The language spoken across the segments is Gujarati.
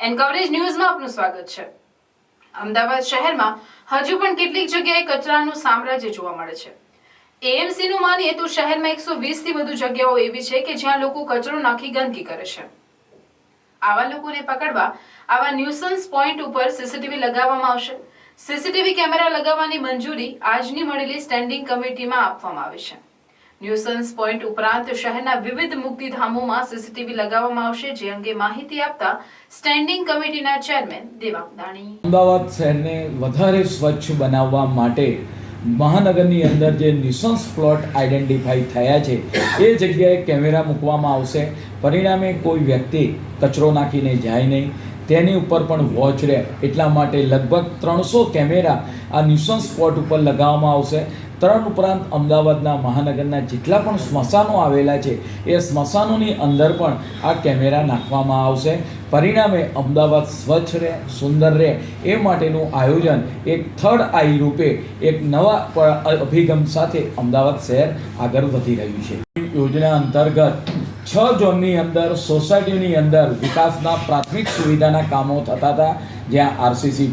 એન કવરેજ ન્યૂઝમાં આપનું સ્વાગત છે. અમદાવાદ શહેરમાં હજુ પણ કેટલીક જગ્યાએ કચરાનું સામ્રાજ્ય જોવા મળે છે. એએમસી નું માનીએ તો શહેરમાં એકસો થી વધુ જગ્યાઓ એવી છે કે જ્યાં લોકો કચરો નાખી ગંદકી કરે છે. આવા લોકોને પકડવા આવા ન્યુસન્સ પોઈન્ટ ઉપર સીસીટીવી લગાવવામાં આવશે. સીસીટીવી કેમેરા લગાવવાની મંજૂરી આજની મળેલી સ્ટેન્ડિંગ કમિટીમાં આપવામાં આવી છે. ન્યુસન્સ પોઈન્ટ ઉપરાંત શહેરના વિવિધ મુક્તિધામોમાં સીસીટીવી લગાવવામાં આવશે, જે અંગે માહિતી આપતા સ્ટેન્ડિંગ કમિટીના ચેરમેન દેવાંગદાણી અમદાવાદ શહેરને વધારે સ્વચ્છ બનાવવા માટે મહાનગરની અંદર જે નિસન્સ પ્લોટ આઈડેન્ટિફાઈ થયા છે, એ જગ્યાએ કેમેરા મૂકવામાં આવશે. પરિણામે કોઈ વ્યક્તિ કચરો નાખીને જાય નહીં. તેની ઉપર પણ વોચ રહે. એટલા માટે લગભગ ત્રણસો કેમેરા આ નિશંસ સ્પોટ ઉપર લગાવવામાં આવશે. ત્રણ ઉપરાંત અમદાવાદના મહાનગરના જેટલા પણ સ્મશાનો આવેલા છે, એ સ્મશાનોની અંદર પણ આ કેમેરા નાખવામાં આવશે. પરિણામે અમદાવાદ સ્વચ્છ રહે, સુંદર રહે, એ માટેનું આયોજન એક થર્ડ આઈ રૂપે એક નવા અભિગમ સાથે અમદાવાદ શહેર આગળ વધી રહ્યું છે. યોજના અંતર્ગત છ ઝોનની અંદર, સોસાયટીની અંદર વિકાસના પ્રાથમિક સુવિધાના કામો થતા હતા, જ્યાં આરસીસી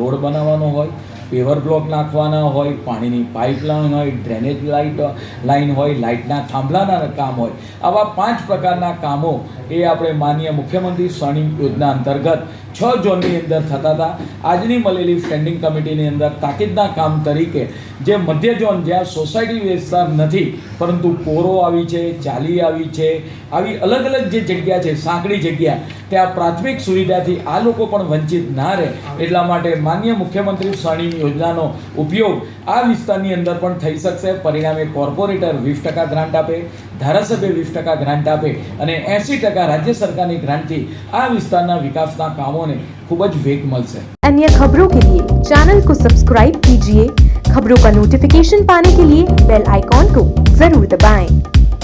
રોડ બનાવવાનો હોય પેવર બ્લોક નાખવાના હોય, પાણીની પાઇપલાઇન હોય, ડ્રેનેજ લાઇટ, લાઇન હોય, લાઇટના થાંભલાના કામ હોય. આવા પાંચ પ્રકારના કામો એ આપણે માનીય મુખ્યમંત્રી સ્વર્ણિમ યોજના અંતર્ગત છ ઝોનની અંદર થતા હતા. આજની મળેલી સ્ટેન્ડિંગ કમિટીની અંદર તાકીદના કામ તરીકે જે મધ્ય ઝોન જ્યાં સોસાયટી વિસ્તાર નથી, પરંતુ કોરો આવી છે, ચાલી આવી છે. આવી અલગ અલગ જે જગ્યા છે, સાંકડી જગ્યા, ત્યાં પ્રાથમિક સુવિધાથી આ લોકો પણ વંચિત ના રહે. એટલા માટે માન્ય મુખ્યમંત્રી સ્વર્ણિમ યોજનાનો ઉપયોગ આ વિસ્તારની અંદર પણ થઈ શકશે પરિણામે કોર્પોરેટર વીસ ટકા ગ્રાન્ટ આપે ધારાસભ્ય વીસ ટકા ગ્રાન્ટ આપે અને એંસી ટકા રાજ્ય સરકારની ગ્રાન્ટથી આ વિસ્તારના વિકાસના કામોને ખૂબ જ વેગ મળશે अन्य खबरों के लिए चैनल को सब्सक्राइब कीजिए खबरों का नोटिफिकेशन पाने के लिए बेल आइकॉन को जरूर दबाएं।